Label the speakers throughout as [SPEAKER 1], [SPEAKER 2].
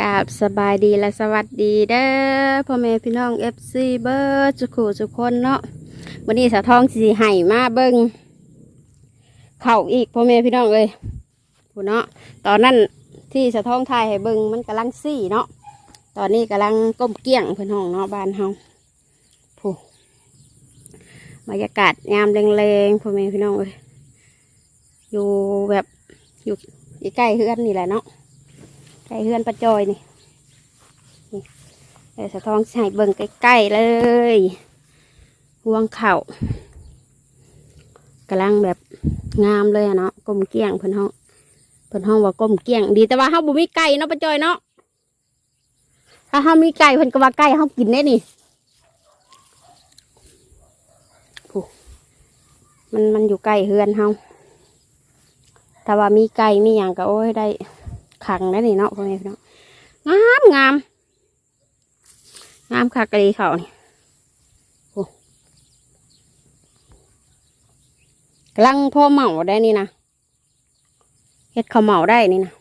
[SPEAKER 1] กาบสบายดีและสวัสดีเด้อพ่อแม่พี่น้องเอฟซีเบิร์ดสุขุสุกคนเนาะวันนี้สาวทองสีไห่มาเบิงเข่าอีกพ่อแม่พี่น้องเลยผู้เนาะตอนนั้นที่สาวทองทายให้เบิงมันกำลังซี่เนาะตอนนี้กำลังก้มเกี้ยงเพื่อนห้องเนาะบ้านเฮาผู้บรรยากาศยามแรงๆพ่อแม่พี่น้องเลยอยู่แบบอยู่ใกล้เฮือนนี่แหละเนาะ กล้เฮือนประจอยนี่เดี๋ยวสะท้องใส่เบิ่งใกล้ๆเลยห่วงเข่ากำลังแบบงามเลยเนาะกลมเกี้ยงเพิ่นห้องเพิ่นห้องว่ากลมเกี้ยง ดีแต่ว่าเฮาบ่มีไก่เนาะประจอยเนาะถ้าเฮามีไก่เพิ่นก็ว่าไก่เฮากินได้นี่มันมันอยู่ใกล้เฮือนเฮาถ้าว่ามีไก่มีหยังก็โอ้ยได้ ขังได้นี่เนาะพ่อแม่พี่น้องงามงามงามคักกะลีเขานี่โอ้กำลังพ่อเหมาได้นี่นะเฮ็ดเขาเหมาได้นี่นะ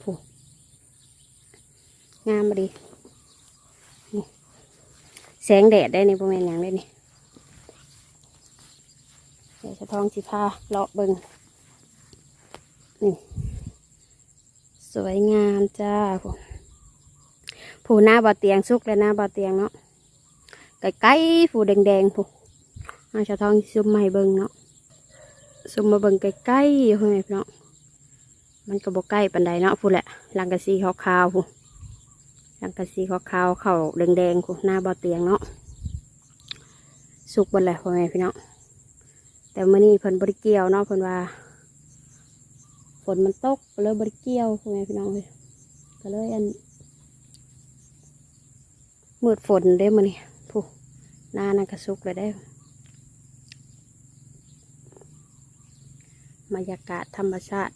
[SPEAKER 1] โอ้งามดีนี่แสงแดดได้นี่พ่อแม่ยังได้นี่เดี๋ยวจะทองสิพาเลาะเบิงนี่ สวยงามจ้าผู้ผู้หน้าบ่อเตียงสุกและหน้าบ่อเตียงเนาะใกล้ๆผู้แดงๆผู้อาชาทองซุ่มมาให้เบิ่งเนาะซุ่มมาเบิ่งใกล้ๆเฮ้ยเนาะมันก็บ่ใกล้ปานใดเนาะผู้แหละลังกะสีขาวๆผู้ลังกะสีขาวๆเข่าแดงๆผู้หน้าบ่อเตียงเนาะสุกบนแหละพ่อแม่พี่น้องแต่เมื้อนี้เพิ่นบ่ได้เกี่ยวเนาะเพิ่นว่า ฝนมันตกก็เลยบริเกี่ยวพ่อแม่พี่น้องเลยก็เลยอันมืดฝนได้มาเนี่ยผู้หน้านันกระสุกเลยได้บรรยากาศธรรมชาติ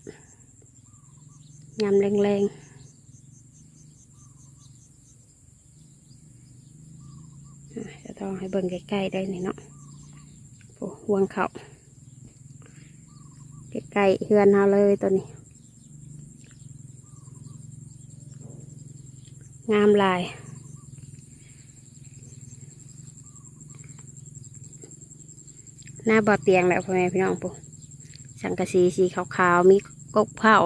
[SPEAKER 1] ยามแรงๆจะต้องให้เบิ่งใกล้ๆได้นี่เนาะผู้ห่วงเขา ใกล้ๆเฮือนเฮาเลยตัวนี้ งามลายหน้าบ่อเตียงแหละพ่อแม่พี่น้องปุ๊สังกะสีสีขาวๆมีกกเผา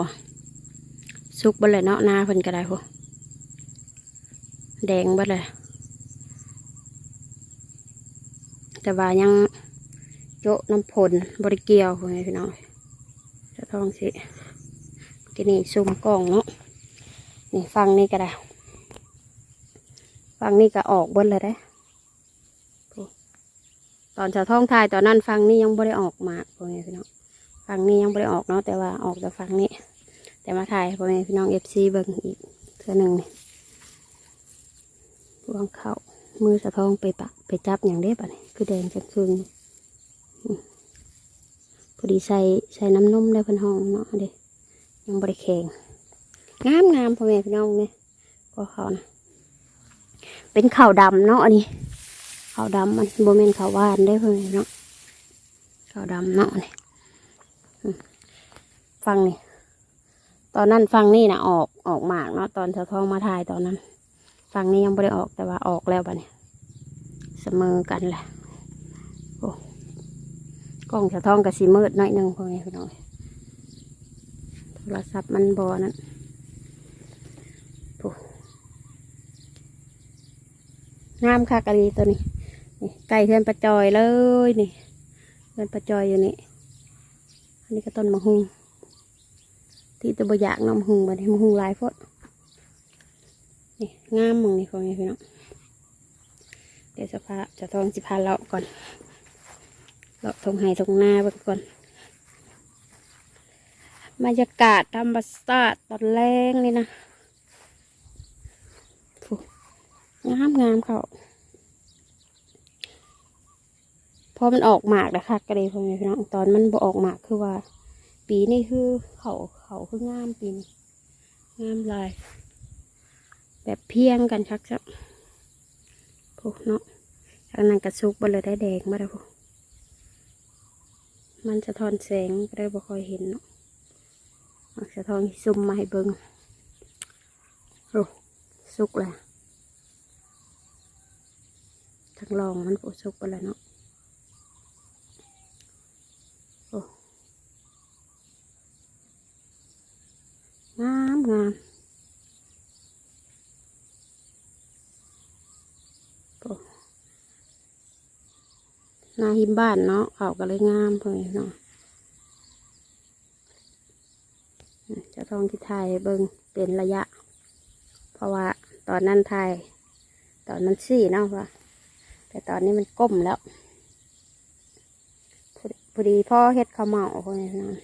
[SPEAKER 1] สุกบ่เลยเนาะหน้าเพิ่นก็ได้ปุ๊แดงบ่เลยแต่ว่ายังโจะน้ำผลบริเกียวพ่อแม่พี่น้อง ต้องสิกินนี่ซุ่มกล่องเนาะนี่ฟังนี่ก็ได้ฟังนี่ก็ออกเบนเลยได้ตอนจะท่องทายตอนนั้นฟังนี่ยังไม่ได้ออกมาพ่อแม่พี่น้องฟังนี่ยังไม่ได้ออกเนาะแต่ว่าออกแต่ฟังนี่แต่มาถ่ายพ่อแม่พี่น้องเอฟซีเบิ้งอีกเท่าหนึ่งนี่วางเข่ามือสะท้องไปปะไปจับอย่างเด้ปะนี่คือแดงจังคืน พอดีใส่ใส่น้ำนมได้เพันห้องเนาะเด้ยังบริแข็งงามงามพ่อแม่พี่น้องเนี่ยก็เขานะเป็นข้าวดำเนาะอันนี้ข้าวดำมันโบเมนข้าววานได้พ่อแม่พี่น้องข้าวดำเนาะนี่ฟังนี่ตอนนั้นฟังนี่นะออกออกหมากเนาะตอนเธอท้องมาถ่ายตอนนั้น ฟังนี่ยังไม่ได้ออกแต่ว่าออกแล้วปะเนี่ยเสมอกันแหละ กล้องเธอท้องกับสีมืดหน่อยหนึ่งพ่อแม่พี่น้องโทรศัพท์มันบอนั้นโอ้งามคักกะลีตัวนี้นี่ไก่เทือนประจอยเลยนี่เทือนประจอยอยู่นี่อันนี้ก็ต้นมะฮุงที่ตัวบอยากน้ำฮุงบัดนี้มะฮุงลายพดนี่งามมึงนี่พ่อแม่พี่น้องเดี๋ยวจะพาจะทองสิพาเลาะก่อน เลาะทงไห้ทงหน้าเบิ่งก่อนบรรยากาศธรรมชาติตอนแรงนี่นะงามงามเขาพอมันออกหมากนะคะก็เลยพ่อแม่พี่น้องตอนมันบ่ออกหมากคือว่า ปีนี้คือเขาเขาคืองามปีนงามลายแบบเพียงกันชักจะพวกเนาะจากนั้นกระซุกบนเลยได้แดงมาแล้วพวก มันจะทอนแสงก็ได้บ่ค่อยเห็นเนาะมักจะทอนซุ่มมาให้เบิงโอ้สุกแล้วทั้งรองมันก็สุกไปแล้วเนาะโอ้งามงามโอ้ หน้าหิมบ้านเนาะเขาก็เลยงามเพื่อนเนาะเจะต้องที่ไทยเบิ่งเป็นระยะ เพราะว่าตอนนั้นไทยตอนนั้นสี่เนาะว่าแต่ตอนนี้มันก้มแล้วพอดีพ่อเฮ็ดข้าวเมาคนนี้นะ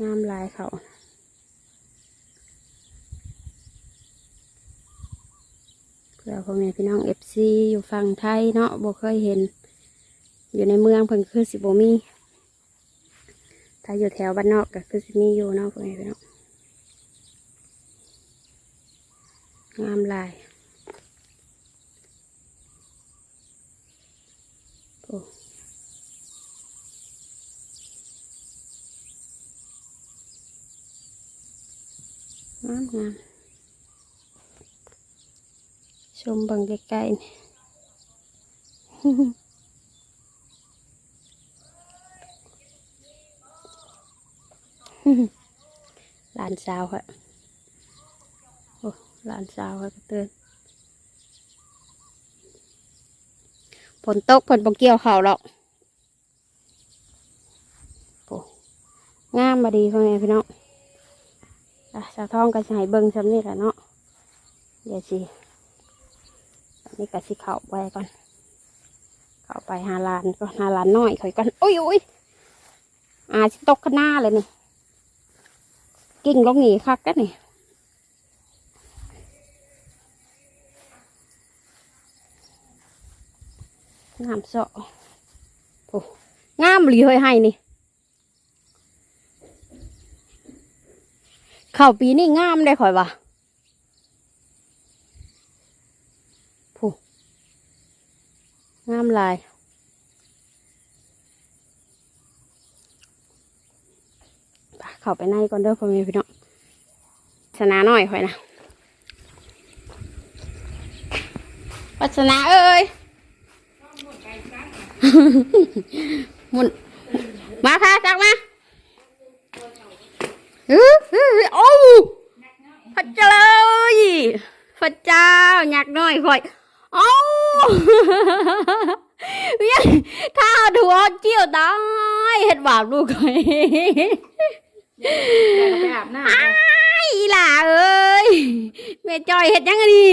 [SPEAKER 1] งามลายเขาเพื่อพ่อแม่พี่น้องเอฟซีอยู่ฝั่งไทยเนาะบ่เคยเห็น อยู่ในเมืองเพิ่นคือสิบ่มีถ้าอยู่แถวบ้านนอกก็คือสิมีอยู่เนาะพ่อแม่พี่น้องงามลายโอ้งามงามชมบังใกล้ๆนี่ ห ลานสาวค่ะโอ้หลานสาวค่ะก็เตือนฝนตกฝนบงเกี่ยวเขาหรอกโอ้งามมาดีพ่อแม่พี่น้องอะสาวทองก็จะให้เบิ้งซ้ำนี่แหละเนาะเดี๋ยวสิอันนี้ก็สิเข่าไปก่อน เข้าไปหาลานก็หาลานน้อยข่อยก่อนโอ้ยโอ้ยอาสิตกข้างหน้าเลยนี่ กิ่งลงหนีคักกันนี่งามเสาะโอ้งามหลีเฮยให้นี่ เข้าปีนี่งามได้ข่อยว่ะโอ้งามลายไป เข้าไปในก่อนเด้อพ่อแม่พี่น้องชนะหน่อยข่อยนะวัฒนาเอ้ยมุนมาค่ะจักมาอื้ออื้อโอ้พระเจ้าเลยพระเจ้าอยากน้อยค่อยโอ้ยังถ้าถัวเจียวได้เห็ดบาปลูกค่อย
[SPEAKER 2] อยากไปอาบน้ำ
[SPEAKER 1] อ้ายอีหล่าเอ้ยแม่จอยเห็ดยังไงดี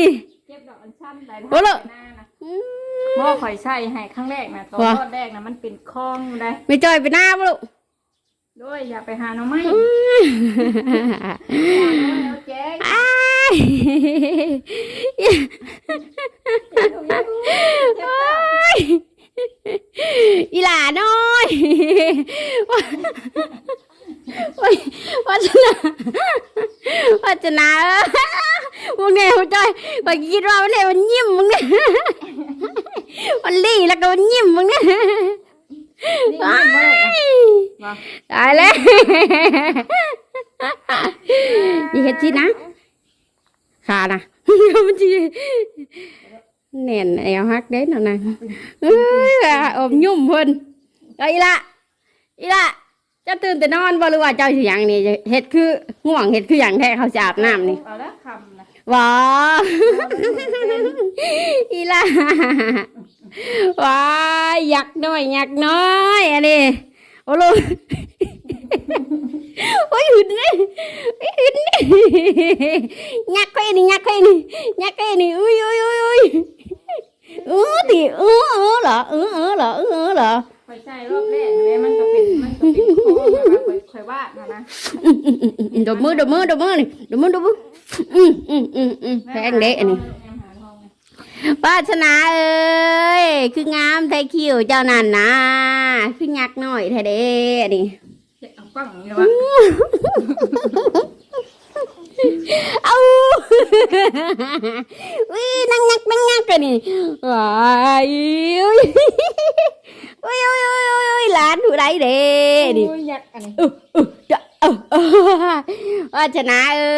[SPEAKER 2] เก็บดอกอัญชันได้
[SPEAKER 1] โอ้โล
[SPEAKER 2] หน้านะ
[SPEAKER 1] อื
[SPEAKER 2] หม้อ
[SPEAKER 1] ม
[SPEAKER 2] ข่อยใส่ให้ครั้งแรกนะตอน
[SPEAKER 1] ว่ะ
[SPEAKER 2] รอดแรกนะมันเป็นคลองได้
[SPEAKER 1] แม่จอยไปหน้าบ่ลูก
[SPEAKER 2] ด้วยอย่าไปหาหน้องไม้
[SPEAKER 1] อืม
[SPEAKER 2] แล้วเจ๊
[SPEAKER 1] อ้ายโอ้ยอีหลาน้อย โอ้ยวัฒนาวัฒนาเอ้ยมึงเนี่ยมึงจ้อยไปคิดว่ามันเนี่ยมันยิ้มมึงเนี่ยมันลี่แล้วก็มันยิ้มมึงเนี่ย
[SPEAKER 2] นี่มันบ่ได้อะว่ะ
[SPEAKER 1] ตายแล้วอย่าเห็ดที่นะขานะมันจีแน่นแอวฮักเด้น่ะนะเอ้ยว่าอมยุ่มเพิ่นเอาอีละอีละเจะตื่นแต่นอนบ่หรือว่าเจ้าสิหยังนี่เฮ็ดคือง่วงเฮ็ดคือหยังแท้เขาจะอาบน้ำนี่
[SPEAKER 2] เอาละคำนะ
[SPEAKER 1] ว้าอีละว้ายอยากน้อยอยากน้อยอันนี้โอ้โลโอ้ยหึนเลยโอ้ยหึนเลยยักไปนี่ยักไปนี่ยักไปนี่อุ้ยอุ้ยอุ้ยอุ้ยเออดิเออเออเหรอเออเออเหรอเออเออเหรอ
[SPEAKER 2] ข่อยใส่รอบแรกเลยมันก็เป็นมันก็เป็นคลองนะข่อย ข่อยวาดนะนะ
[SPEAKER 1] ดมมือดมมือดมมือนี่ดมมือดมมืออืมอืมอืมอืมแพงเด็กอันนี้ปรารถนาเอ้ย คืองามแท้คิวเจ้านั่นนะคือยักษ์น้อยแท้เด้นี่
[SPEAKER 2] เอากล้องอย่างนี้วะ
[SPEAKER 1] เอาวินั่งยักนั่งยักกันนี่ว้ายอุ้ยอุ้ยอุ้ยอุ้ยอุ้ยหลานผู้ใดเด้นี่
[SPEAKER 2] โอ้ยยักษ์อันนี้
[SPEAKER 1] ว่าชนะเอ้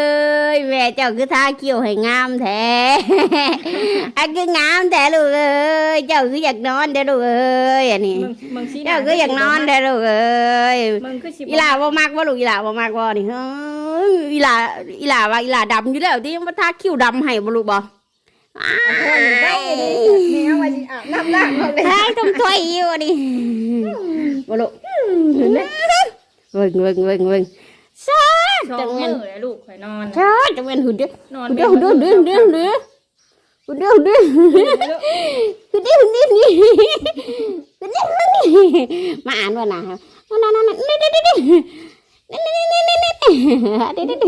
[SPEAKER 1] ยแม่เจ้าคือท่าเกี่ยวให้งามแท้อันคืองามแท้ลูกเอ้ยเจ้าคืออยากนอนเด้อลูกเอ้ยอันนี้
[SPEAKER 2] มึงมึงชี้ห
[SPEAKER 1] เจ้าคืออยากนอนเด้อลูกเอ้ย
[SPEAKER 2] มึงคือสิ
[SPEAKER 1] อีหลาบ่มักบ่ลูกอีหลาบ่มักบ่นี่เฮ้ยอีหลาอีหลาว่าอีหลาดำอยู่แล้วที่ยังมาทาคิ้วดำให้บ่ลูกบ่อ้า
[SPEAKER 2] ได้
[SPEAKER 1] ย
[SPEAKER 2] แมวว่าสิอาบน้ำล้างเขาเลย
[SPEAKER 1] ทายต้องถ้วยอยู่อันนี่บ่ลูกเบิ่งเบิ่งเบิ่งเบิ่ง ซา
[SPEAKER 2] สอ
[SPEAKER 1] จั
[SPEAKER 2] ง
[SPEAKER 1] ง
[SPEAKER 2] มื
[SPEAKER 1] แม่น
[SPEAKER 2] อเลยลูกข่อยนอน
[SPEAKER 1] ซาจังแม่นหุ่นเด้อ น
[SPEAKER 2] อน
[SPEAKER 1] หุ่นเด้อหุ่นเด้อหุ่นเด้อหุ่นเด้อหุ่นเด้อหุ่นเด้อหุ่นเด้อหุ่นเด้อหุ่นเด้อนี่หุ่นเด้อหุ่นเด้อมาอ่านว่าน่ะนั่นๆๆนี่ๆๆๆนี่นี่นี่นี่นี่เดี๋ยวเดี๋ยวเดี๋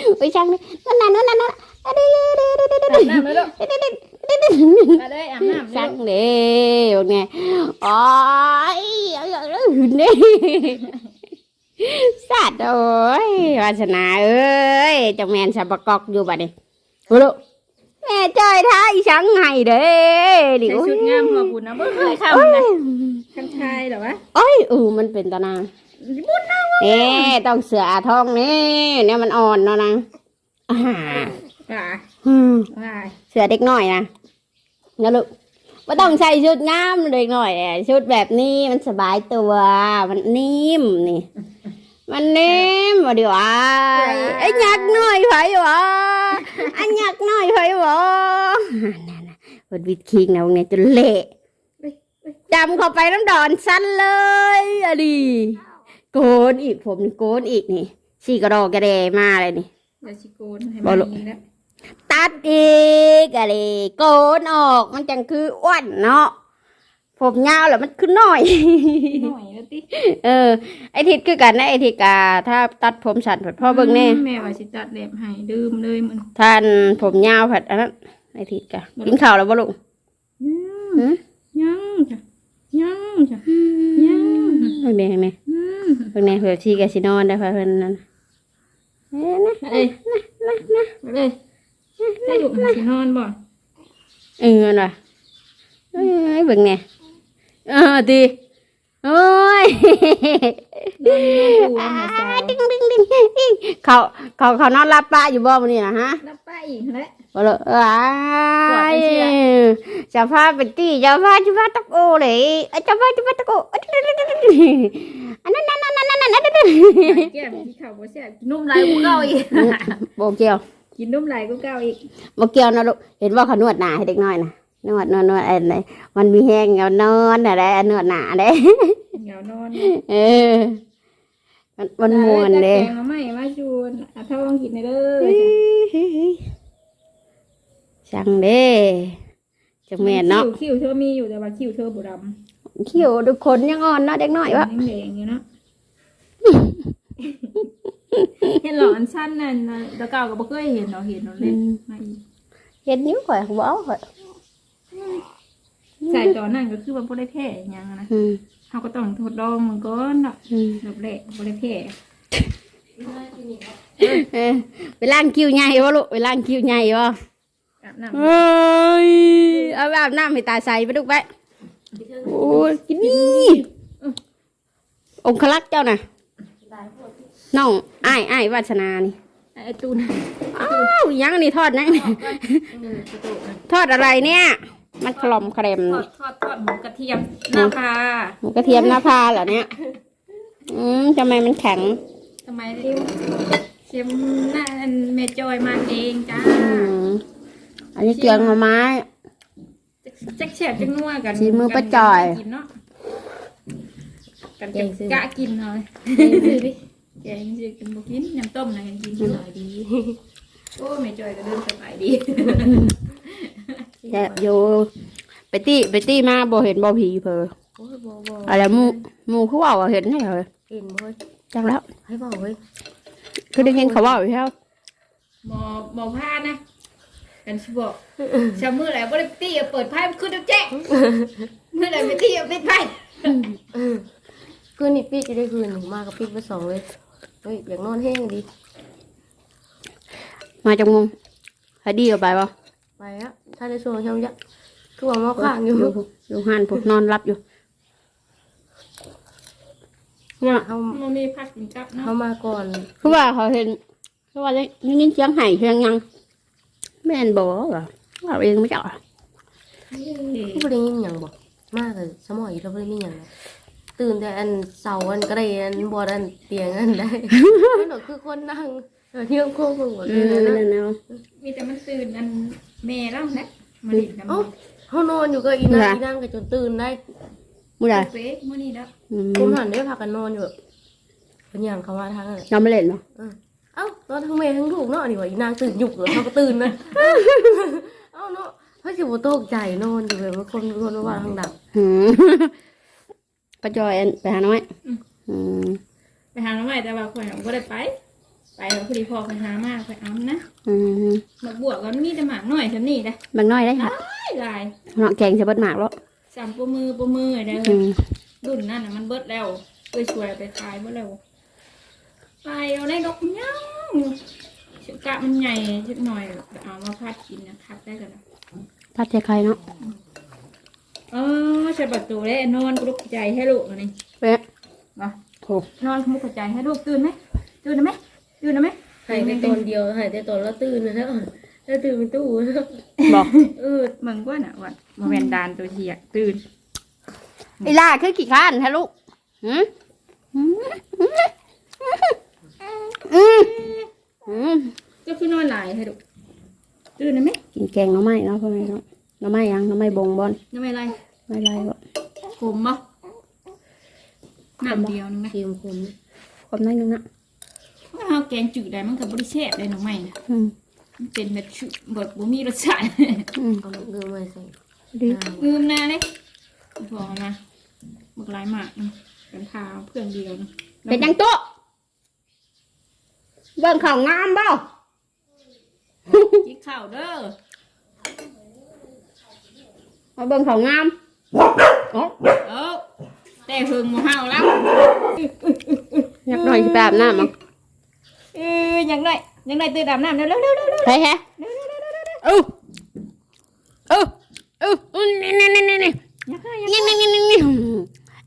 [SPEAKER 1] ยวไปช่างนี่นั่นนั่นนั่นนั่นเดี๋ยวเดี๋ยวเดี๋ยวเดี๋ยวเดี๋ยว
[SPEAKER 2] อาบน้ำเลยลูก
[SPEAKER 1] เดี๋ยวเดี๋ยวเดี๋ยวเดี๋ยว
[SPEAKER 2] มาเลยอาบน้ำเล
[SPEAKER 1] ช่ายงเดี๋ยวไงโอ้ยเอาอย่างนั้นหุ่นนี่ สัตว์โอ้ยวาสนาเอ้ยเจ้าแมนสับปะกอกอยู่บัดนี้โอ้โหแม่จอยท้ายช่างไห้เด้ดิ
[SPEAKER 2] ใส่
[SPEAKER 1] โอ้ย
[SPEAKER 2] ชุดงามหัวบุญนะบ่เคย
[SPEAKER 1] โอ้
[SPEAKER 2] ทำนะ
[SPEAKER 1] ย
[SPEAKER 2] คันชายเหรอวะ
[SPEAKER 1] โอ้ยเออมันเป็นตานาง
[SPEAKER 2] บุญนะ
[SPEAKER 1] นี่ต้องเสือทองนี่เนี่ยมันอ่อนเนาะนางอ่า
[SPEAKER 2] อ่า
[SPEAKER 1] อืม
[SPEAKER 2] อ่า
[SPEAKER 1] เสือเด็กหน่อยนะนะลูกว่าต้องใส่ชุดงามเด็กหน่อยอะชุดแบบนี้มันสบายตัวมันนิ่มนี่ มันนิ่มว่าเดี๋ยวอะไอ้หยักหน่อยไผวะไอ้หยักหน่อยไผวะนั่นน่ะเปิดวิดคิงนะพวกเนี้ยจนเละจำเข้าไปน้ำดอนสั้นเลยอะดีโกนอีกผมนี่โกนอีกนี่สี่กระดอกกระเดมาเลยนี่
[SPEAKER 2] เดี๋ยวชิโกนให้
[SPEAKER 1] บ่
[SPEAKER 2] มัน
[SPEAKER 1] ลูก
[SPEAKER 2] ดีแล้ว
[SPEAKER 1] ตัดอีกอะไรโกนออกมันจังคืออ้วนเนาะ ผมยาวแล้วมันคือน้อย
[SPEAKER 2] หน่อยแล้วติ
[SPEAKER 1] เออ ไอทิดคือกันนะไอทิดกาถ้าตัดผมสั้นผัดพ่อเบิ่งแน่
[SPEAKER 2] แม่ว่าสิตัดเล็บให้ดื่มเลยมัน
[SPEAKER 1] ท่านผมยาวผัดอันนั้นไอทิดกะกินข้าวแล้วบ่ลูก
[SPEAKER 2] อืม
[SPEAKER 1] หือ
[SPEAKER 2] ยังจ้ะยังจ้ะยัง
[SPEAKER 1] เบิ่งแน่เห็นไหม
[SPEAKER 2] อืม
[SPEAKER 1] เบิ่งแน่เผื่อชีกะสินอนได้อค่ะเพิ่นนั่นเอ้ยนะ
[SPEAKER 2] มาเลยมาเลยให้ลูกสินอนบ่
[SPEAKER 1] เออนั่นว่ะเอ้ยเบิ่งแน่ เออดีโอ้ย
[SPEAKER 2] นอนนอนดูแล้วหาสาว
[SPEAKER 1] ดิ้งดิ้งดิ้งดิ้งเขาเขาเขานอนรับป้าอยู่บ่มื้อนี้นะฮะ
[SPEAKER 2] รับป้าอีกแล้ว
[SPEAKER 1] บ่เลยอ้าย
[SPEAKER 2] เชื่อ
[SPEAKER 1] จะพาไปตีจะพาจะพาตะโกเลยเอ้ยจะพาจะพาตะโกอันนั้นนั่นนั่นนั่นนั่นนั่นนั่น
[SPEAKER 2] แก้มที่เขาบ่แซ่บกินนุ่มไหลกูเก่าอีก
[SPEAKER 1] บ่เกี่ยว
[SPEAKER 2] กินนุ่มไหลกูเก่าอีก
[SPEAKER 1] บ่เกี่ยวนะลูกเห็นว่าเขานวดหน้าให้เด็กน้อยนะ นวดนวดนวดไอ้ไหนมันมีแห้งเอานอนอะไรนวดหน้าเด้
[SPEAKER 2] เหงานอน
[SPEAKER 1] เออ มันมันม่วนเด้
[SPEAKER 2] แกงมาใหม่มาจูนอาทองกินในเด้อ
[SPEAKER 1] ช่างเด้จังแม่นเนาะ
[SPEAKER 2] คิ้วคิ้วเธอมีอยู่แต่ว่าคิ้วเธอบ่ดำ
[SPEAKER 1] คิ้วทุกคนยังอ่อนเนาะเด็กน้อยวะ
[SPEAKER 2] แดงๆอยู่เนาะเห็นหลอนชั้นนั่นนะแตะเก่าก็บ่เคยเห็นเนาะเห็นเนาะเล่นมาอีก
[SPEAKER 1] เห็นนิ้วข่อยบ่เอาข่อย
[SPEAKER 2] ใส่ตอนนั้นก็คือว่าบ่ได้แพ้อิหยังอะนะ
[SPEAKER 1] อืม
[SPEAKER 2] เฮาก็ต้องทดลองมันก่อนเนาะ
[SPEAKER 1] อืม
[SPEAKER 2] แบบแรกบ่ได้แพ้
[SPEAKER 1] เออไปล้างคิ้วใหญ่วะลูกไปล้างคิ้วใหญ่วะ
[SPEAKER 2] อาบน้ำ
[SPEAKER 1] เฮ้ยเอาไปอาบน้ำให้ตาใสไปลูกไปโอ้ยกินนี่องคลักษ์เจ้าน่ะน้องอ้ายอ้ายวาสนานี่
[SPEAKER 2] ไอ้ตูน
[SPEAKER 1] อ้าวยังอันนี่ทอดนะ ทอดอะไรเนี่ย มันคลอมแครม
[SPEAKER 2] ทอ
[SPEAKER 1] นี่
[SPEAKER 2] ดทอดทอดหมูกระเทียมหน้าพา
[SPEAKER 1] หมูกระเทียมหน้าพาเหรอเนี่ย อืมทำไมมันแข็ง
[SPEAKER 2] ทำไมเร็วเค็มหน้าอันเมจอยมาเองจ้า
[SPEAKER 1] อืมอันนี้เกียงหน่อไม้
[SPEAKER 2] จักแฉบจักนัวกัน
[SPEAKER 1] ฝีมือป้าจ่อย
[SPEAKER 2] กันกินเนาะกันจะกะกินหน่อยแกงสิกินบ่กินน้ำต้มนะกันกินสบายดี โอ้เมจอยก็เดินสบายดี
[SPEAKER 1] แซ่บอยู่ไปตี้ไปตี้มาบ่เห็นบ่ผีเพอ
[SPEAKER 3] โอ้ยบ่บ่
[SPEAKER 1] อะไรหมูหมูเขาว่าว่าเห็นให้เหรอ
[SPEAKER 3] เห็นบ่เฮ้ย
[SPEAKER 1] จังแล้ว
[SPEAKER 3] ให้บอกเฮ้ย
[SPEAKER 1] คือได้เห็นเขาว่าอยู่แล้ว
[SPEAKER 2] หมอหมอพานะกันสิบอกชามือไหนบ่ได้ตีเอาเปิดไพ่มันขึ้นแจ้งมือไหนไม่ตีเอาปิดไพ่
[SPEAKER 3] คืนนี้ปิดจะได้คืนหนึ่งมากับปิดไปสองเลยเฮ้ยอยากนอนแห้งดี
[SPEAKER 1] มาจังมุงให้ดีเอาไปบ่
[SPEAKER 3] ไป อะถ้าได้ช่วงเช้าจะคือว่าหมอข้างอยู่
[SPEAKER 1] อยู่อยู่หันผมนอนรับอยู่เนี่ย
[SPEAKER 3] เขา
[SPEAKER 2] มันมีผักกินกับเนาะ
[SPEAKER 3] เขามาก่อน
[SPEAKER 1] คือว่าเขาเห็นคือว่าได้ยินเสียงไห่เสียงหยังแม่นบอกเหรอว่าเองไม่จักอะ
[SPEAKER 3] เขาไม่ได้ยินอย่างบอกมากเลยสมองอีเราไม่ได้ยินอย่างเลยตื่นแต่อันเสาอันก็ได้อันบอดอันเตียงอันได้ไม่หรอกคือคนนั่งเออเที่ยวโค้งมึงหมด
[SPEAKER 1] เอ
[SPEAKER 3] เลย
[SPEAKER 1] อ
[SPEAKER 3] นะ
[SPEAKER 1] นั่นเอา
[SPEAKER 2] มีแต่มันตื่นอัน แม่เล่านะมาดินน้ำ
[SPEAKER 3] เอ้าเขานอนอยู่ก็อีนางอีนางก็จนตื่นได้
[SPEAKER 1] มื้อใด
[SPEAKER 2] เป๊ะมื้อนี้แล้ว
[SPEAKER 1] อืม
[SPEAKER 3] ผมหันได้พากันนอนอยู่แบบเป็นอย่างเขาว่าทางนั้น
[SPEAKER 1] ยังไม่เล่นเนาะ
[SPEAKER 3] เอ้าตอนทั้งแม่ทั้งลูกเนาะนี่ว่าอีนางตื่นหยุกเหรอเขาก็ตื่นนะเอ้าเนาะเพราะสิบ่ตกใจนอนอยู่แบบว่าคนคนว่าทางดับ
[SPEAKER 1] อืมป้าจอยอันไปหาน้อยอืม
[SPEAKER 2] ไปหาน้องใหม่แต่ว่าคนก็ได้ไป ไปแล้วพอดีพ่อไปหามากไปเอานะ
[SPEAKER 1] อืม
[SPEAKER 2] หมากบวกก็มีแต่หมากหน่อยฉันนี่ได้
[SPEAKER 1] บางน้อยได้ค่ะ
[SPEAKER 2] หลายหลาย
[SPEAKER 1] เนาะแกงจะเบิดหมากแล้ว
[SPEAKER 2] สามปมือปมือได้
[SPEAKER 1] อืม
[SPEAKER 2] รุ่นนั่นน่ะมันเบิดแล้วไปช่วยไปขายเบิดแล้วไปเอาได้ดอกย่างกะมันใหญ่สักหน่อยเอามาพัดกินนะครับได้กันนะ
[SPEAKER 1] พัดใจใครเนาะ
[SPEAKER 2] เออใช่ประตูได้นอนกลุกใจให้ลูกอันนี่
[SPEAKER 1] เป๊ะ
[SPEAKER 2] มา
[SPEAKER 1] โอ้
[SPEAKER 2] นอนมุกใจให้ลูกตื่นไหมตื่นไหม ตื่นไหม
[SPEAKER 3] หายแต่ตอนเดียวหายแต่ตอนแล้วตื่นนะแล้วแล้วตื่นเป็นตู้แล้ว
[SPEAKER 1] บอก
[SPEAKER 2] เออมึงว่าน่ะวันโมเมนดานตัวเทียตื่น
[SPEAKER 1] ไอ้ล่าคือขี้ข้านฮะลูกหืมหืมอืมอืม
[SPEAKER 2] ก็คือนอนหลายให้ลูกตื่นไหม
[SPEAKER 1] กินแกงหน้ำไม้เนาะพ่อแม่เนาะหน้ำไม้ยังหน้ำไม้บงบอล
[SPEAKER 2] ยังไม่ไร
[SPEAKER 1] ไม่ไรก็
[SPEAKER 2] ผมบ่น้ำเดียวนึงไหม
[SPEAKER 3] ทีมคุม
[SPEAKER 1] ความน้อยนึงนะ
[SPEAKER 2] เอาแกงจืดได้มันกับบริเชษเลยน้องใหม่นะ
[SPEAKER 1] อืม
[SPEAKER 2] มันเป็นแบบชุแบบบ่มีรสชาติ
[SPEAKER 1] อืม
[SPEAKER 3] เอาลูกเกลือมาใส่
[SPEAKER 1] ดี
[SPEAKER 2] อืมนาเลยบอกมาบักหลายหมากนะเป็นพาเพื่อนเดียวนะ
[SPEAKER 1] เป็นยังตัวเบิ่งข่าวงามเปล่า
[SPEAKER 2] กินข้าวเด้อ
[SPEAKER 1] มาเบิ่งข่าวงามอ๋อ
[SPEAKER 2] เออแต่หึงหมูเห่าแล้ว
[SPEAKER 1] อยากหน่อยสิไปอาบน้ำมั้ง
[SPEAKER 2] เออยังไงยังไงตื่นอาบน้ำเร็วเร็วเร็วเร็วเร็ว
[SPEAKER 1] เฮ้ยเฮ้ยเออเออเออเออนี่นี่นี่นี่นี่
[SPEAKER 2] ยังไง
[SPEAKER 1] นี่นี่นี่นี่นี่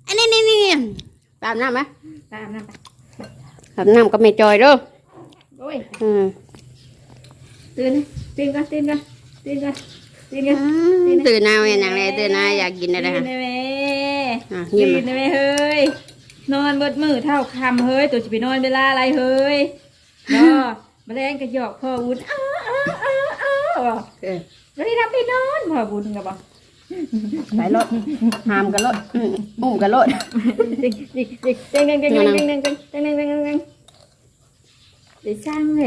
[SPEAKER 1] อันนี้นี่นี่นี่ไปอาบน้ำไหม
[SPEAKER 2] ตามน้ำไป
[SPEAKER 1] อาบน้ำก็ไม่จอยเด้อ
[SPEAKER 2] โอ้ย
[SPEAKER 1] อืม
[SPEAKER 2] ตื่นตื่นกันตื่นกันตื่นกันตื่นกัน
[SPEAKER 1] ตื่นนาวอย่างไรตื่นนาวอยากกินอะไร
[SPEAKER 2] ตื่
[SPEAKER 1] ฮะ
[SPEAKER 2] นได้ไหม
[SPEAKER 1] อะยิ้ม
[SPEAKER 2] ตื่นได้ไหมเฮ้ยนอนเบิดมือเท่าคำเฮ้ยตัวจะไปนอนเวลาอะไรเฮ้ย เนาะแมลงกระยอกพ่อวุ้นอ้าอ้าอ้าอ้า
[SPEAKER 1] เออ
[SPEAKER 2] แล้วนี่รับไปนอนพ่อบุญกับบ่
[SPEAKER 1] ไปรถหามกันรถอืมอุ้มกันรถ
[SPEAKER 2] จิกจิกจิกเต็งเต็งเต็งเต็งเต็งเต็งเต็งเต็งเต็งเต็งเต็งเดี๋ยวช่างเหร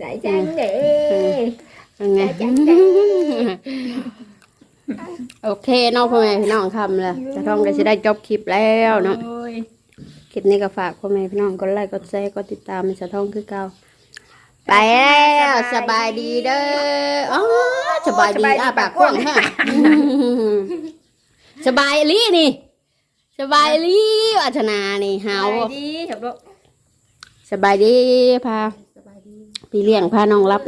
[SPEAKER 2] สายช่างเหร
[SPEAKER 1] ยังไงโอเคเน้องพ่อแม่พี่น้องทำเลยจะต้องก็จะได้จบคลิปแล้วเนาะ
[SPEAKER 2] โอ้ย
[SPEAKER 1] คลิปนี้ก็ฝากพ่อแม่พี่น้องกดไลค์กดแชร์กดติดตามมันจะท่องคือเก่าไปแล้วสบายดีเด้ออ๋อสบายดีอะปากกว้างฮะสบายลีนี่ สบายลีอัชนานี่เฮา
[SPEAKER 2] ไปดีครับลูก
[SPEAKER 1] สบายดีพา
[SPEAKER 3] สบายดี
[SPEAKER 1] พี่เลี้ยงพาน้องรับ